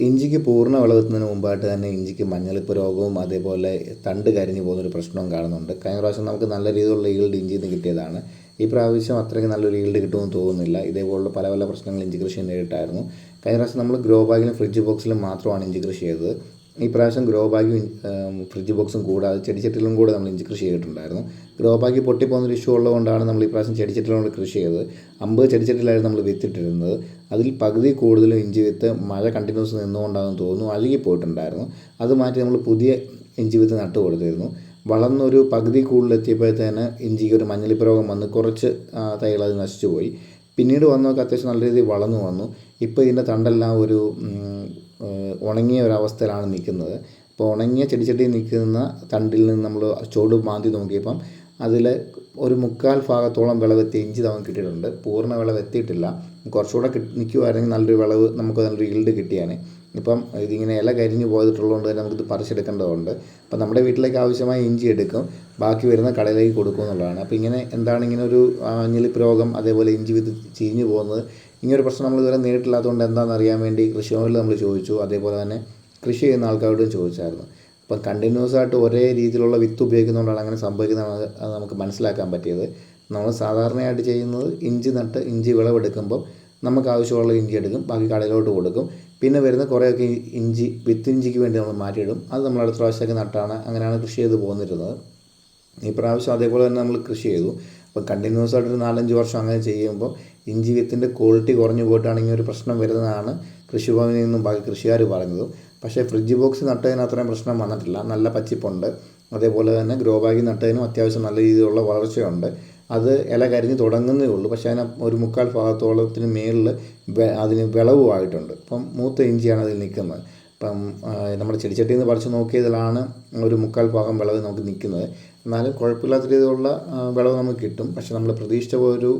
ഇഞ്ചിക്ക് പൂർണ വിളവെത്തുന്നതിന് മുമ്പായിട്ട് തന്നെ ഇഞ്ചിക്ക് മഞ്ഞളിപ്പ് രോഗവും അതേപോലെ തണ്ട് കരിഞ്ഞു പോകുന്നൊരു പ്രശ്നവും കാണുന്നുണ്ട്. കഴിഞ്ഞ പ്രാവശ്യം നമുക്ക് നല്ല രീതിയിലുള്ള ഈൽഡ് ഇഞ്ചിയിൽ നിന്ന് കിട്ടിയതാണ്. ഈ പ്രാവശ്യം അത്രയ്ക്ക് നല്ലൊരു ഈൽഡ് കിട്ടുമെന്ന് തോന്നുന്നില്ല. ഇതേപോലുള്ള പല പല പ്രശ്നങ്ങൾ ഇഞ്ചി കൃഷി നേരിട്ടായിരുന്നു. കഴിഞ്ഞ പ്രാവശ്യം നമ്മൾ ഗ്രോ ബാഗിലും ഫ്രിഡ്ജ് ബോക്സിലും മാത്രമാണ് ഇഞ്ചി കൃഷി ചെയ്തത്. ഈ പ്രാവശ്യം ഗ്രോ ബാഗും ഫ്രിഡ്ജ് ബോക്സും കൂടാതെ ചെടിച്ചട്ടിലും കൂടെ നമ്മൾ ഇഞ്ചി കൃഷി ചെയ്തിട്ടുണ്ടായിരുന്നു. ഗ്രോ ബാഗ് പൊട്ടിപ്പോകുന്നൊരു ഇഷ്യൂ ഉള്ളതുകൊണ്ടാണ് നമ്മൾ ഈ പ്രാവശ്യം ചെടിച്ചട്ടിലും കൃഷി ചെയ്തത്. അമ്പത് ചെടിച്ചട്ടിലായിരുന്നു നമ്മൾ വിത്തിട്ടിരുന്നത്. അതിൽ പകുതി കൂടുതലും ഇഞ്ചി വിത്ത് മഴ കണ്ടിന്യൂസ് നിന്നുകൊണ്ടാണെന്ന് തോന്നുന്നു അഴുകി പോയിട്ടുണ്ടായിരുന്നു. അത് മാറ്റി നമ്മൾ പുതിയ ഇഞ്ചി വിത്ത് നട്ടു കൊടുത്തിരുന്നു. വളർന്നൊരു പകുതി കൂടുതലെത്തിയപ്പോഴത്തേന് ഇഞ്ചിക്ക് ഒരു മഞ്ഞളിപ്പ് രോഗം വന്ന് കുറച്ച് തൈകൾ അത് നശിച്ചു പോയി പിന്നീട് വന്നൊക്കെ അത്യാവശ്യം നല്ല രീതിയിൽ വളർന്നു വന്നു. ഇപ്പോൾ ഇതിന്റെ തണ്ടെല്ലാം ഒരു ഉണങ്ങിയ ഒരവസ്ഥയിലാണ് നിൽക്കുന്നത്. അപ്പോൾ ഉണങ്ങിയ ചെടിച്ചട്ടിയിൽ നിൽക്കുന്ന തണ്ടിൽ നിന്ന് നമ്മൾ ചുവട് മാന്തി നോക്കിയപ്പം അതിൽ ഒരു മുക്കാൽ ഭാഗത്തോളം വിളവെത്തി ഇഞ്ചി തവണ കിട്ടിയിട്ടുണ്ട്. പൂർണ വിളവ് എത്തിയിട്ടില്ല കുറച്ചുകൂടെ കിട്ടി നിൽക്കുമായിരുന്നെങ്കിൽ നല്ലൊരു വിളവ് നമുക്ക് നല്ലൊരു ഈൽഡ് കിട്ടിയാണ് ഇപ്പം ഇതിങ്ങനെ ഇല കരിഞ്ഞു പോയിട്ടുള്ളതുകൊണ്ട് തന്നെ നമുക്കിത് പറിച്ചെടുക്കേണ്ടതുണ്ട്. അപ്പം നമ്മുടെ വീട്ടിലേക്ക് ആവശ്യമായ ഇഞ്ചി എടുക്കും. ബാക്കി വരുന്ന കടയിലേക്ക് കൊടുക്കും എന്നുള്ളതാണ്. അപ്പോൾ ഇങ്ങനെ എന്താണ് ഇങ്ങനെ ഒരു ഞെളിപ്പ് രോഗം അതേപോലെ ഇഞ്ചി വിത്ത് ചീഞ്ഞു പോകുന്നത്. ഇങ്ങനൊരു പ്രശ്നം നമ്മൾ ഇതുവരെ നേരിട്ടില്ലാത്തതുകൊണ്ട് എന്താണെന്ന് അറിയാൻ വേണ്ടി കൃഷിഭവനിൽ നമ്മൾ ചോദിച്ചു. അതേപോലെ തന്നെ കൃഷി ചെയ്യുന്ന ആൾക്കാരോടും ചോദിച്ചായിരുന്നു. അപ്പം കണ്ടിന്യൂസ് ആയിട്ട് ഒരേ രീതിയിലുള്ള വിത്ത് ഉപയോഗിക്കുന്നതുകൊണ്ടാണ് അങ്ങനെ സംഭവിക്കുന്നത് അത് നമുക്ക് മനസ്സിലാക്കാൻ പറ്റിയത്. നമ്മൾ സാധാരണയായിട്ട് ചെയ്യുന്നത് ഇഞ്ചി നട്ട് ഇഞ്ചി വിളവെടുക്കുമ്പോൾ നമുക്ക് ആവശ്യമുള്ള ഇഞ്ചി എടുക്കും ബാക്കി കടയിലോട്ട് കൊടുക്കും. പിന്നെ വരുന്ന കുറേയൊക്കെ ഇഞ്ചി വിത്ത് ഇഞ്ചിക്ക് വേണ്ടി നമ്മൾ മാറ്റിയിടും. അത് നമ്മൾ അടുത്ത പ്രാവശ്യമൊക്കെ നട്ടാണ് അങ്ങനെയാണ് കൃഷി ചെയ്ത് പോന്നിരുന്നത്. ഈ പ്രാവശ്യം അതേപോലെ തന്നെ നമ്മൾ കൃഷി ചെയ്തു. അപ്പോൾ കണ്ടിന്യൂസ് ആയിട്ട് ഒരു നാലഞ്ച് വർഷം അങ്ങനെ ചെയ്യുമ്പോൾ ഇഞ്ചി വിത്തിന്റെ ക്വാളിറ്റി കുറഞ്ഞു പോയിട്ടാണെങ്കിൽ ഒരു പ്രശ്നം വരുന്നതാണ്. കൃഷിഭവനിൽ നിന്നും ബാക്കി കൃഷിക്കാർ പറഞ്ഞത് പക്ഷേ ഫ്രിഡ്ജ് ബോക്സ് നട്ടതിന് അത്രയും പ്രശ്നം വന്നിട്ടില്ല. നല്ല പച്ചിപ്പുണ്ട്. അതേപോലെ തന്നെ ഗ്രോ ബാഗിൽ നട്ടതിനും അത്യാവശ്യം നല്ല രീതിയിലുള്ള വളർച്ചയുണ്ട്. അത് ഇല കരിഞ്ഞ് തുടങ്ങുന്നേ ഉള്ളൂ. പക്ഷേ അതിന് ഒരു മുക്കാൽ ഭാഗത്തോളത്തിന് മേളിൽ അതിന് വിളവുമായിട്ടുണ്ട്. ഇപ്പം മൂത്ത ഇഞ്ചിയാണ് അതിൽ നിൽക്കുന്നത്. ഇപ്പം നമ്മൾ ചെടിച്ചട്ടിയിൽ നിന്ന് പറിച്ചു നോക്കിയതിലാണ് ഒരു മുക്കാൽ ഭാഗം വിളവ് നമുക്ക് നിൽക്കുന്നത്. എന്നാലും കുഴപ്പമില്ലാത്ത രീതിയിലുള്ള വിളവ് നമുക്ക് കിട്ടും. പക്ഷെ നമ്മൾ പ്രതീക്ഷിച്ച ഒരു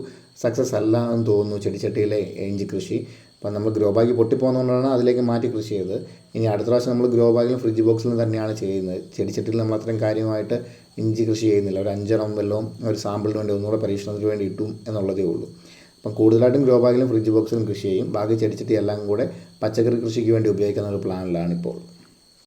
സക്സസ് അല്ല എന്ന് തോന്നുന്നു ചെടിച്ചട്ടിയിലെ ഇഞ്ചി കൃഷി. അപ്പം നമ്മൾ ഗ്രോ ബാഗ് പൊട്ടിപ്പോകുന്നതുകൊണ്ടാണ് അതിലേക്ക് മാറ്റി കൃഷി ചെയ്തത്. ഇനി അടുത്ത പ്രാവശ്യം നമ്മൾ ഗ്രോ ബാഗിലും ഫ്രിഡ്ജ് ബോക്സിലും തന്നെയാണ് ചെയ്യുന്നത്. ചെടിച്ചട്ടിയിൽ നമ്മൾ അത്രയും കാര്യമായിട്ട് ഇഞ്ചി കൃഷി ചെയ്യുന്നില്ല. ഒരു അഞ്ചെണ്ണം വല്ലതും ഒരു സാമ്പിളിന് വേണ്ടി ഒന്നുകൂടെ പരീക്ഷണത്തിന് വേണ്ടി ഇട്ടും എന്നുള്ളതേ ഉള്ളൂ. അപ്പം കൂടുതലായിട്ടും ഗ്രോ ബാഗിലും ഫ്രിഡ്ജ് ബോക്സിലും കൃഷി ചെയ്യും. ബാക്കി ചെടിച്ചട്ടി എല്ലാം കൂടെ പച്ചക്കറി കൃഷിക്ക് വേണ്ടി ഉപയോഗിക്കുന്ന ഒരു പ്ലാനിലാണ് ഇപ്പോൾ.